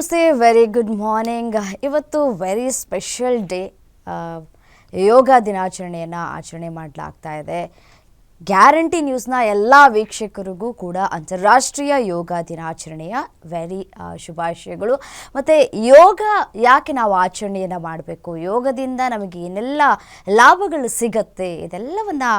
ನಮಸ್ತೆ very good morning ಇವತ್ತು very special day yoga ದಿನಾಚರಣೆಯನ್ನು ಆಚರಣೆ ಮಾಡಲಾಗ್ತಾ ಇದೆ. ಗ್ಯಾರಂಟಿ ನ್ಯೂಸ್ನ ಎಲ್ಲ ವೀಕ್ಷಕರಿಗೂ ಕೂಡ ಅಂತಾರಾಷ್ಟ್ರೀಯ ಯೋಗ ದಿನಾಚರಣೆಯ ವೆರಿ ಶುಭಾಶಯಗಳು. ಮತ್ತು ಯೋಗ ಯಾಕೆ ನಾವು ಆಚರಣೆಯನ್ನು ಮಾಡಬೇಕು? ಯೋಗದಿಂದ ನಮಗೆ ಏನೆಲ್ಲ ಲಾಭಗಳು ಸಿಗತ್ತೆ? ಇದೆಲ್ಲವನ್ನು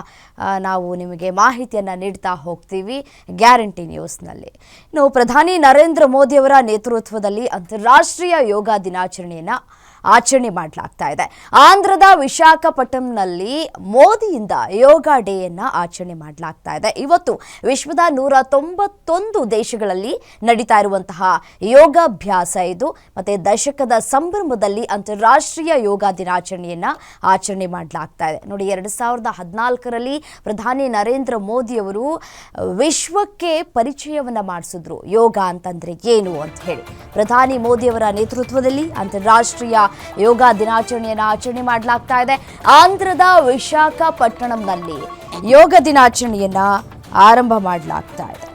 ನಾವು ನಿಮಗೆ ಮಾಹಿತಿಯನ್ನು ನೀಡ್ತಾ ಹೋಗ್ತೀವಿ ಗ್ಯಾರಂಟಿ ನ್ಯೂಸ್ನಲ್ಲಿ. ಇನ್ನು ಪ್ರಧಾನಿ ನರೇಂದ್ರ ಮೋದಿಯವರ ನೇತೃತ್ವದಲ್ಲಿ ಅಂತಾರಾಷ್ಟ್ರೀಯ ಯೋಗ ದಿನಾಚರಣೆಯನ್ನು ಆಚರಣೆ ಮಾಡಲಾಗ್ತಾ ಇದೆ. ಆಂಧ್ರದ ವಿಶಾಖಪಟ್ಟಣಂನಲ್ಲಿ ಮೋದಿಯಿಂದ ಯೋಗ ಡೇಯನ್ನ ಆಚರಣೆ ಮಾಡಲಾಗ್ತಾ ಇದೆ. ಇವತ್ತು ವಿಶ್ವದ ನೂರ ತೊಂಬತ್ತೊಂದು ದೇಶಗಳಲ್ಲಿ ನಡೀತಾ ಇರುವಂತಹ ಯೋಗಾಭ್ಯಾಸ ಇದು. ಮತ್ತೆ ದಶಕದ ಸಂಭ್ರಮದಲ್ಲಿ ಅಂತಾರಾಷ್ಟ್ರೀಯ ಯೋಗ ದಿನಾಚರಣೆಯನ್ನ ಆಚರಣೆ ಮಾಡಲಾಗ್ತಾ ಇದೆ. ನೋಡಿ, ಎರಡು ಸಾವಿರದ ಹದಿನಾಲ್ಕರಲ್ಲಿ ಪ್ರಧಾನಿ ನರೇಂದ್ರ ಮೋದಿಯವರು ವಿಶ್ವಕ್ಕೆ ಪರಿಚಯವನ್ನ ಮಾಡಿಸಿದ್ರು. ಯೋಗ ಅಂತಂದ್ರೆ ಏನು ಅಂತ ಹೇಳಿ. ಪ್ರಧಾನಿ ಮೋದಿಯವರ ನೇತೃತ್ವದಲ್ಲಿ ಅಂತಾರಾಷ್ಟ್ರೀಯ ಯೋಗ ದಿನಾಚರಣೆಯನ್ನು ಆಚರಣೆ ಮಾಡಲಾಗ್ತಾ ಇದೆ. ಆಂಧ್ರದ ವಿಶಾಖಪಟ್ಟಣಂನಲ್ಲಿ ಯೋಗ ದಿನಾಚರಣೆಯನ್ನ ಆರಂಭ ಮಾಡಲಾಗ್ತಾ ಇದೆ.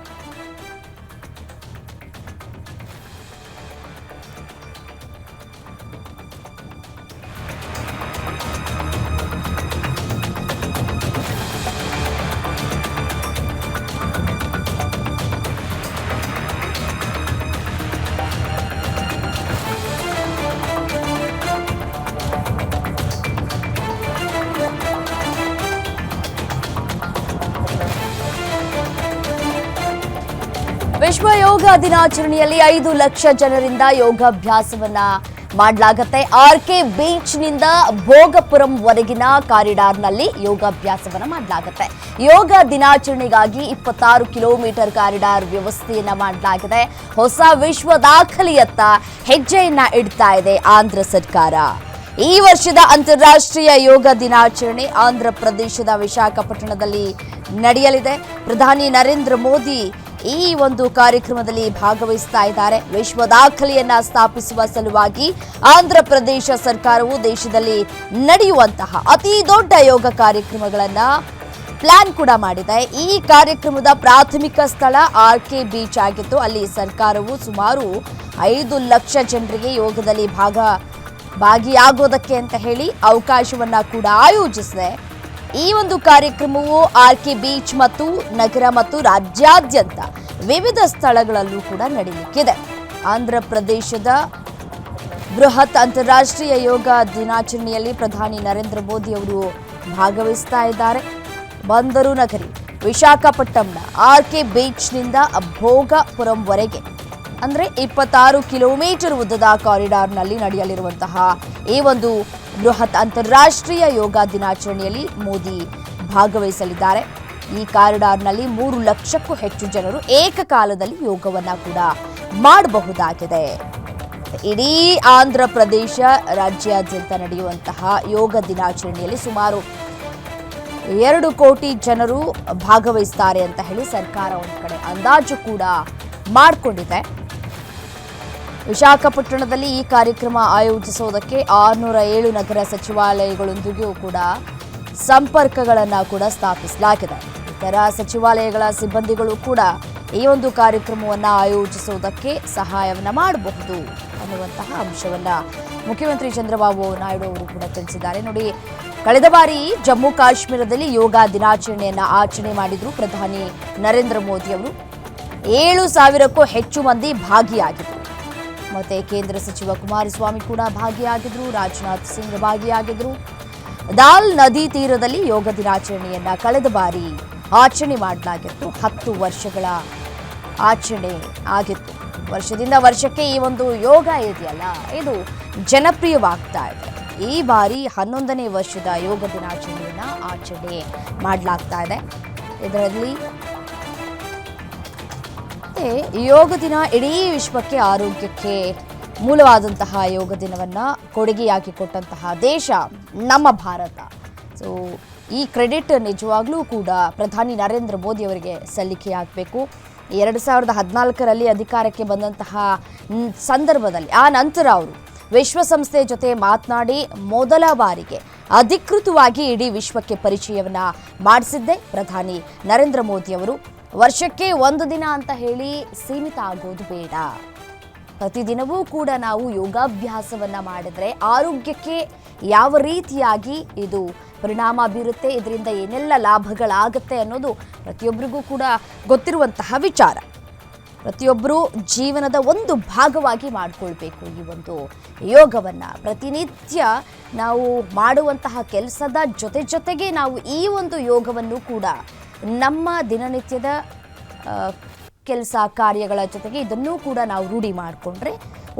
ಯೋಗ ದಿನಾಚರಣೆಯಲ್ಲಿ ಐದು ಲಕ್ಷ ಜನರಿಂದ ಯೋಗಾಭ್ಯಾಸವನ್ನ ಮಾಡಲಾಗತ್ತೆ. ಆರ್ ಕೆ ಬೀಚ್ನಿಂದ ಭೋಗಪುರಂ ವರೆಗಿನ ಕಾರಿಡಾರ್ನಲ್ಲಿ ಯೋಗಾಭ್ಯಾಸವನ್ನ ಮಾಡಲಾಗುತ್ತೆ. ಯೋಗ ದಿನಾಚರಣೆಗಾಗಿ ಇಪ್ಪತ್ತಾರು ಕಿಲೋಮೀಟರ್ ಕಾರಿಡಾರ್ ವ್ಯವಸ್ಥೆಯನ್ನ ಮಾಡಲಾಗಿದೆ. ಹೊಸ ವಿಶ್ವ ದಾಖಲೆಯತ್ತ ಹೆಜ್ಜೆಯನ್ನ ಇಡ್ತಾ ಇದೆ ಆಂಧ್ರ ಸರ್ಕಾರ. ಈ ವರ್ಷದ ಅಂತಾರಾಷ್ಟ್ರೀಯ ಯೋಗ ದಿನಾಚರಣೆ ಆಂಧ್ರ ಪ್ರದೇಶದ ವಿಶಾಖಪಟ್ಟಣದಲ್ಲಿ ನಡೆಯಲಿದೆ. ಪ್ರಧಾನಿ ನರೇಂದ್ರ ಮೋದಿ ಈ ಒಂದು ಕಾರ್ಯಕ್ರಮದಲ್ಲಿ ಭಾಗವಹಿಸ್ತಾ ಇದ್ದಾರೆ. ವಿಶ್ವ ದಾಖಲೆಯನ್ನ ಸ್ಥಾಪಿಸುವ ಸಲುವಾಗಿ ಆಂಧ್ರ ಪ್ರದೇಶ ಸರ್ಕಾರವು ದೇಶದಲ್ಲಿ ನಡೆಯುವಂತಹ ಅತಿ ದೊಡ್ಡ ಯೋಗ ಕಾರ್ಯಕ್ರಮಗಳನ್ನ ಪ್ಲಾನ್ ಕೂಡ ಮಾಡಿದೆ. ಈ ಕಾರ್ಯಕ್ರಮದ ಪ್ರಾಥಮಿಕ ಸ್ಥಳ ಆರ್ ಕೆ ಬೀಚ್ ಆಗಿತ್ತು. ಅಲ್ಲಿ ಸರ್ಕಾರವು ಸುಮಾರು ಐದು ಲಕ್ಷ ಜನರಿಗೆ ಯೋಗದಲ್ಲಿ ಭಾಗ ಭಾಗಿಯಾಗೋದಕ್ಕೆ ಅಂತ ಹೇಳಿ ಅವಕಾಶವನ್ನ ಕೂಡ ಆಯೋಜಿಸಿದೆ. ಈ ಒಂದು ಕಾರ್ಯಕ್ರಮವು ಆರ್ ಕೆ ಬೀಚ್ ಮತ್ತು ನಗರ ಮತ್ತು ರಾಜ್ಯಾದ್ಯಂತ ವಿವಿಧ ಸ್ಥಳಗಳಲ್ಲೂ ಕೂಡ ನಡೆಯಲಿಕ್ಕಿದೆ ಆಂಧ್ರ ಪ್ರದೇಶದ ಬೃಹತ್ ಅಂತಾರಾಷ್ಟ್ರೀಯ ಯೋಗ ದಿನಾಚರಣೆಯಲ್ಲಿ ಪ್ರಧಾನಿ ನರೇಂದ್ರ ಮೋದಿ ಅವರು ಭಾಗವಹಿಸ್ತಾ ಇದ್ದಾರೆ. ಬಂದರು ನಗರಿ ವಿಶಾಖಪಟ್ಟಣಂನ ಆರ್ ಕೆ ಬೀಚ್ನಿಂದ ಭೋಗಪುರಂವರೆಗೆ. ಅಂದರೆ ಇಪ್ಪತ್ತಾರು ಕಿಲೋಮೀಟರ್ ಉದ್ದದ ಕಾರಿಡಾರ್ನಲ್ಲಿ ನಡೆಯಲಿರುವಂತಹ ಈ ಒಂದು ಬೃಹತ್ ಅಂತಾರಾಷ್ಟ್ರೀಯ ಯೋಗ ದಿನಾಚರಣೆಯಲ್ಲಿ ಮೋದಿ ಭಾಗವಹಿಸಲಿದ್ದಾರೆ. ಈ ಕಾರಿಡಾರ್ನಲ್ಲಿ ಮೂರು ಲಕ್ಷಕ್ಕೂ ಹೆಚ್ಚು ಜನರು ಏಕಕಾಲದಲ್ಲಿ ಯೋಗವನ್ನ ಕೂಡ ಮಾಡಬಹುದಾಗಿದೆ. ಇಡೀ ಆಂಧ್ರ ಪ್ರದೇಶ ರಾಜ್ಯಾದ್ಯಂತ ನಡೆಯುವಂತಹ ಯೋಗ ದಿನಾಚರಣೆಯಲ್ಲಿ ಸುಮಾರು ಎರಡು ಕೋಟಿ ಜನರು ಭಾಗವಹಿಸ್ತಾರೆ ಅಂತ ಹೇಳಿ ಸರ್ಕಾರ ಒಂದು ಕಡೆ ಅಂದಾಜು ಕೂಡ ಮಾಡಿಕೊಂಡಿದೆ. ವಿಶಾಖಪಟ್ಟಣದಲ್ಲಿ ಈ ಕಾರ್ಯಕ್ರಮ ಆಯೋಜಿಸುವುದಕ್ಕೆ ಆರುನೂರ ಏಳು ನಗರ ಸಚಿವಾಲಯಗಳೊಂದಿಗೂ ಕೂಡ ಸಂಪರ್ಕಗಳನ್ನು ಕೂಡ ಸ್ಥಾಪಿಸಲಾಗಿದೆ. ಇತರ ಸಚಿವಾಲಯಗಳ ಸಿಬ್ಬಂದಿಗಳು ಕೂಡ ಈ ಒಂದು ಕಾರ್ಯಕ್ರಮವನ್ನು ಆಯೋಜಿಸುವುದಕ್ಕೆ ಸಹಾಯವನ್ನು ಮಾಡಬಹುದು ಅನ್ನುವಂತಹ ಅಂಶವನ್ನು ಮುಖ್ಯಮಂತ್ರಿ ಚಂದ್ರಬಾಬು ನಾಯ್ಡು ಅವರು ಕೂಡ ತಿಳಿಸಿದ್ದಾರೆ. ನೋಡಿ, ಕಳೆದ ಬಾರಿ ಜಮ್ಮು ಕಾಶ್ಮೀರದಲ್ಲಿ ಯೋಗ ದಿನಾಚರಣೆಯನ್ನು ಆಚರಣೆ ಮಾಡಿದ್ರು ಪ್ರಧಾನಿ ನರೇಂದ್ರ ಮೋದಿ ಅವರು. ಏಳು ಸಾವಿರಕ್ಕೂ ಹೆಚ್ಚು ಮಂದಿ ಭಾಗಿಯಾಗಿದ್ರು. ಮತ್ತೆ ಕೇಂದ್ರ ಸಚಿವ ಕುಮಾರಸ್ವಾಮಿ ಕೂಡ ಭಾಗಿಯಾಗಿದ್ರು, ರಾಜನಾಥ್ ಸಿಂಗ್ ಭಾಗಿಯಾಗಿದ್ರು. ದಾಲ್ ನದಿ ತೀರದಲ್ಲಿ ಯೋಗ ದಿನಾಚರಣೆಯನ್ನ ಕಳೆದ ಬಾರಿ ಆಚರಣೆ ಮಾಡಲಾಗಿತ್ತು. ಹತ್ತು ವರ್ಷಗಳ ಆಚರಣೆ ಆಗಿತ್ತು. ವರ್ಷದಿಂದ ವರ್ಷಕ್ಕೆ ಈ ಒಂದು ಯೋಗ ಇದೆಯಲ್ಲ, ಇದು ಜನಪ್ರಿಯವಾಗ್ತಾ ಇದೆ. ಈ ಬಾರಿ ಹನ್ನೊಂದನೇ ವರ್ಷದ ಯೋಗ ದಿನಾಚರಣೆಯನ್ನ ಆಚರಣೆ ಮಾಡಲಾಗ್ತಾ ಇದೆ. ಇದರಲ್ಲಿ ಮತ್ತೆ ಯೋಗ ದಿನ ಇಡೀ ವಿಶ್ವಕ್ಕೆ ಆರೋಗ್ಯಕ್ಕೆ ಮೂಲವಾದಂತಹ ಯೋಗ ದಿನವನ್ನು ಕೊಡುಗೆಯಾಗಿ ಕೊಟ್ಟಂತಹ ದೇಶ ನಮ್ಮ ಭಾರತ. ಸೊ ಈ ಕ್ರೆಡಿಟ್ ನಿಜವಾಗ್ಲೂ ಕೂಡ ಪ್ರಧಾನಿ ನರೇಂದ್ರ ಮೋದಿ ಅವರಿಗೆ ಸಲ್ಲಿಕೆಯಾಗಬೇಕು. ಎರಡು ಸಾವಿರದ ಹದಿನಾಲ್ಕರಲ್ಲಿ ಅಧಿಕಾರಕ್ಕೆ ಬಂದಂತಹ ಸಂದರ್ಭದಲ್ಲಿ, ಆ ನಂತರ ಅವರು ವಿಶ್ವಸಂಸ್ಥೆ ಜೊತೆ ಮಾತನಾಡಿ ಮೊದಲ ಬಾರಿಗೆ ಅಧಿಕೃತವಾಗಿ ಇಡೀ ವಿಶ್ವಕ್ಕೆ ಪರಿಚಯವನ್ನು ಮಾಡಿಸಿದ್ದೆ ಪ್ರಧಾನಿ ನರೇಂದ್ರ ಮೋದಿ ಅವರು. ವರ್ಷಕ್ಕೆ ಒಂದು ದಿನ ಅಂತ ಹೇಳಿ ಸೀಮಿತ ಆಗೋದು ಬೇಡ. ಪ್ರತಿದಿನವೂ ಕೂಡ ನಾವು ಯೋಗಾಭ್ಯಾಸವನ್ನು ಮಾಡಿದ್ರೆ ಆರೋಗ್ಯಕ್ಕೆ ಯಾವ ರೀತಿಯಾಗಿ ಇದು ಪರಿಣಾಮ ಬೀರುತ್ತೆ, ಇದರಿಂದ ಏನೆಲ್ಲ ಲಾಭಗಳಾಗುತ್ತೆ ಅನ್ನೋದು ಪ್ರತಿಯೊಬ್ಬರಿಗೂ ಕೂಡ ಗೊತ್ತಿರುವಂತಹ ವಿಚಾರ. ಪ್ರತಿಯೊಬ್ಬರೂ ಜೀವನದ ಒಂದು ಭಾಗವಾಗಿ ಮಾಡಿಕೊಳ್ಬೇಕು ಈ ಒಂದು ಯೋಗವನ್ನು. ಪ್ರತಿನಿತ್ಯ ನಾವು ಮಾಡುವಂತಹ ಕೆಲಸದ ಜೊತೆ ಜೊತೆಗೆ ನಾವು ಈ ಒಂದು ಯೋಗವನ್ನು ಕೂಡ ನಮ್ಮ ದಿನನಿತ್ಯದ ಕೆಲಸ ಕಾರ್ಯಗಳ ಜೊತೆಗೆ ಇದನ್ನೂ ಕೂಡ ನಾವು ರೂಢಿ ಮಾಡಿಕೊಂಡ್ರೆ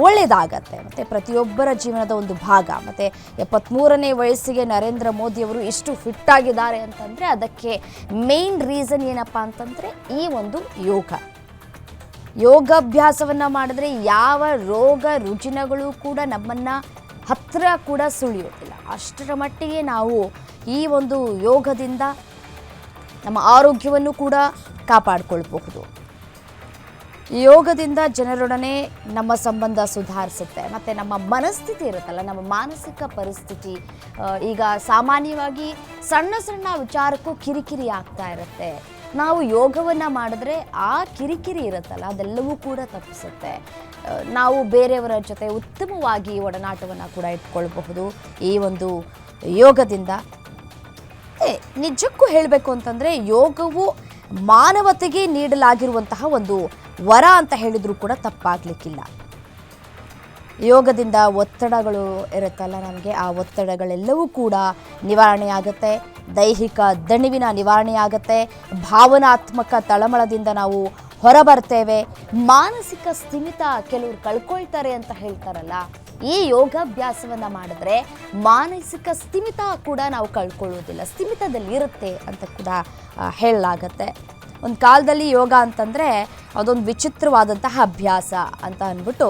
ಒಳ್ಳೆಯದಾಗತ್ತೆ ಮತ್ತು ಪ್ರತಿಯೊಬ್ಬರ ಜೀವನದ ಒಂದು ಭಾಗ. ಮತ್ತು ಎಪ್ಪತ್ತ್ಮೂರನೇ ವಯಸ್ಸಿಗೆ ನರೇಂದ್ರ ಮೋದಿಯವರು ಎಷ್ಟು ಫಿಟ್ ಆಗಿದ್ದಾರೆ ಅಂತಂದರೆ ಅದಕ್ಕೆ ಮೇನ್ ರೀಸನ್ ಏನಪ್ಪ ಅಂತಂದರೆ ಈ ಒಂದು ಯೋಗ. ಯೋಗಾಭ್ಯಾಸವನ್ನು ಮಾಡಿದ್ರೆ ಯಾವ ರೋಗ ರುಜಿನಗಳು ಕೂಡ ನಮ್ಮನ್ನು ಹತ್ತಿರ ಕೂಡ ಸುಳಿಯೋದಿಲ್ಲ. ಅಷ್ಟರ ಮಟ್ಟಿಗೆ ನಾವು ಈ ಒಂದು ಯೋಗದಿಂದ ನಮ್ಮ ಆರೋಗ್ಯವನ್ನು ಕೂಡ ಕಾಪಾಡಿಕೊಳ್ಬಹುದು. ಯೋಗದಿಂದ ಜನರೊಡನೆ ನಮ್ಮ ಸಂಬಂಧ ಸುಧಾರಿಸುತ್ತೆ. ಮತ್ತು ನಮ್ಮ ಮನಸ್ಥಿತಿ ಇರುತ್ತಲ್ಲ, ನಮ್ಮ ಮಾನಸಿಕ ಪರಿಸ್ಥಿತಿ ಈಗ ಸಾಮಾನ್ಯವಾಗಿ ಸಣ್ಣ ಸಣ್ಣ ವಿಚಾರಕ್ಕೂ ಕಿರಿಕಿರಿ ಆಗ್ತಾ ಇರುತ್ತೆ. ನಾವು ಯೋಗವನ್ನು ಮಾಡಿದ್ರೆ ಆ ಕಿರಿಕಿರಿ ಇರುತ್ತಲ್ಲ, ಅದೆಲ್ಲವೂ ಕೂಡ ತಪ್ಪಿಸುತ್ತೆ. ನಾವು ಬೇರೆಯವರ ಜೊತೆ ಉತ್ತಮವಾಗಿ ಒಡನಾಟವನ್ನು ಕೂಡ ಇಟ್ಕೊಳ್ಬಹುದು. ಈ ಒಂದು ಯೋಗದಿಂದ ನಿಜಕ್ಕೂ ಹೇಳಬೇಕು ಅಂತಂದರೆ ಯೋಗವು ಮಾನವತೆಗೆ ನೀಡಲಾಗಿರುವಂತಹ ಒಂದು ವರ ಅಂತ ಹೇಳಿದರೂ ಕೂಡ ತಪ್ಪಾಗಲಿಕ್ಕಿಲ್ಲ. ಯೋಗದಿಂದ ಒತ್ತಡಗಳು ಇರುತ್ತಲ್ಲ ನಮಗೆ, ಆ ಒತ್ತಡಗಳೆಲ್ಲವೂ ಕೂಡ ನಿವಾರಣೆ ಆಗುತ್ತೆ. ದೈಹಿಕ ದಣಿವಿನ ನಿವಾರಣೆ ಆಗುತ್ತೆ. ಭಾವನಾತ್ಮಕ ತಳಮಳದಿಂದ ನಾವು ಹೊರಬರ್ತೇವೆ. ಮಾನಸಿಕ ಸ್ಥಿಮಿತ ಕೆಲವರು ಕಳ್ಕೊಳ್ತಾರೆ ಅಂತ ಹೇಳ್ತಾರಲ್ಲ, ಈ ಯೋಗಾಭ್ಯಾಸವನ್ನು ಮಾಡಿದ್ರೆ ಮಾನಸಿಕ ಸ್ಥಿಮಿತ ಕೂಡ ನಾವು ಕಳ್ಕೊಳ್ಳೋದಿಲ್ಲ. ಸ್ಥಿಮಿತದಲ್ಲಿ ಇರುತ್ತೆ ಅಂತ ಕೂಡ ಹೇಳಲಾಗತ್ತೆ. ಒಂದು ಕಾಲದಲ್ಲಿ ಯೋಗ ಅಂತಂದರೆ ಅದೊಂದು ವಿಚಿತ್ರವಾದಂತಹ ಅಭ್ಯಾಸ ಅಂತ ಅಂದ್ಬಿಟ್ಟು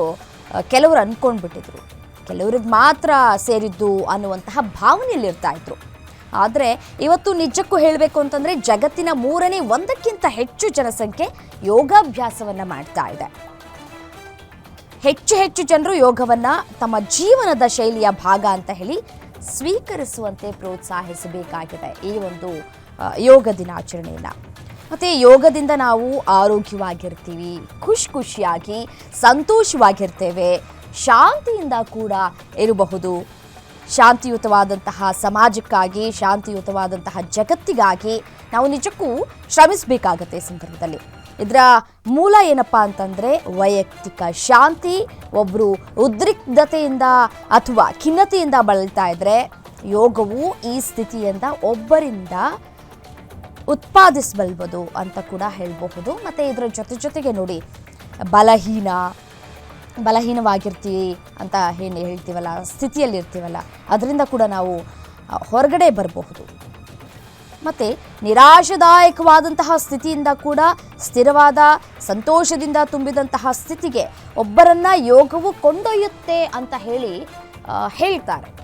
ಕೆಲವರು ಅಂದ್ಕೊಂಡ್ಬಿಟ್ಟಿದ್ರು ಕೆಲವ್ರಿಗೆ ಮಾತ್ರ ಸೇರಿದ್ದು ಅನ್ನುವಂತಹ ಭಾವನೆಯಲ್ಲಿರ್ತಾ ಇದ್ರು. ಆದರೆ ಇವತ್ತು ನಿಜಕ್ಕೂ ಹೇಳಬೇಕು ಅಂತಂದರೆ ಜಗತ್ತಿನ ಮೂರನೇ ಒಂದಕ್ಕಿಂತ ಹೆಚ್ಚು ಜನಸಂಖ್ಯೆ ಯೋಗಾಭ್ಯಾಸವನ್ನು ಮಾಡ್ತಾ ಇದೆ. ಹೆಚ್ಚು ಹೆಚ್ಚು ಜನರು ಯೋಗವನ್ನು ತಮ್ಮ ಜೀವನದ ಶೈಲಿಯ ಭಾಗ ಅಂತ ಹೇಳಿ ಸ್ವೀಕರಿಸುವಂತೆ ಪ್ರೋತ್ಸಾಹಿಸಬೇಕಾಗಿದೆ ಈ ಒಂದು ಯೋಗ ದಿನಾಚರಣೆಯನ್ನು. ಮತ್ತು ಯೋಗದಿಂದ ನಾವು ಆರೋಗ್ಯವಾಗಿರ್ತೀವಿ, ಖುಷಿ ಖುಷಿಯಾಗಿ, ಸಂತೋಷವಾಗಿರ್ತೇವೆ, ಶಾಂತಿಯಿಂದ ಕೂಡ ಇರಬಹುದು. ಶಾಂತಿಯುತವಾದಂತಹ ಸಮಾಜಕ್ಕಾಗಿ, ಶಾಂತಿಯುತವಾದಂತಹ ಜಗತ್ತಿಗಾಗಿ ನಾವು ನಿಜಕ್ಕೂ ಶ್ರಮಿಸಬೇಕಾಗತ್ತೆ ಸಂದರ್ಭದಲ್ಲಿ. ಇದರ ಮೂಲ ಏನಪ್ಪ ಅಂತಂದರೆ ವೈಯಕ್ತಿಕ ಶಾಂತಿ ಒಬ್ಬರು ಉದ್ರಿಕ್ತತೆಯಿಂದ ಅಥವಾ ಖಿನ್ನತೆಯಿಂದ ಬಳಲ್ತಾ ಇದ್ದರೆ ಯೋಗವು ಈ ಸ್ಥಿತಿಯಿಂದ ಒಬ್ಬರಿಂದ ಉತ್ಪಾದಿಸಬಲ್ಬೋದು ಅಂತ ಕೂಡ ಹೇಳಬಹುದು. ಮತ್ತು ಇದರ ಜೊತೆ ಜೊತೆಗೆ ನೋಡಿ, ಬಲಹೀನ ಬಲಹೀನವಾಗಿರ್ತೀವಿ ಅಂತ ಏನು ಹೇಳ್ತೀವಲ್ಲ, ಸ್ಥಿತಿಯಲ್ಲಿರ್ತೀವಲ್ಲ, ಅದರಿಂದ ಕೂಡ ನಾವು ಹೊರಗಡೆ ಬರಬಹುದು. ಮತ್ತು ನಿರಾಶದಾಯಕವಾದಂತಹ ಸ್ಥಿತಿಯಿಂದ ಕೂಡ, ಸ್ಥಿರವಾದ ಸಂತೋಷದಿಂದ ತುಂಬಿದಂತಹ ಸ್ಥಿತಿಗೆ ಒಬ್ಬರನ್ನು ಯೋಗವು ಕೊಂಡೊಯ್ಯುತ್ತೆ ಅಂತ ಹೇಳಿ ಹೇಳ್ತಾರೆ.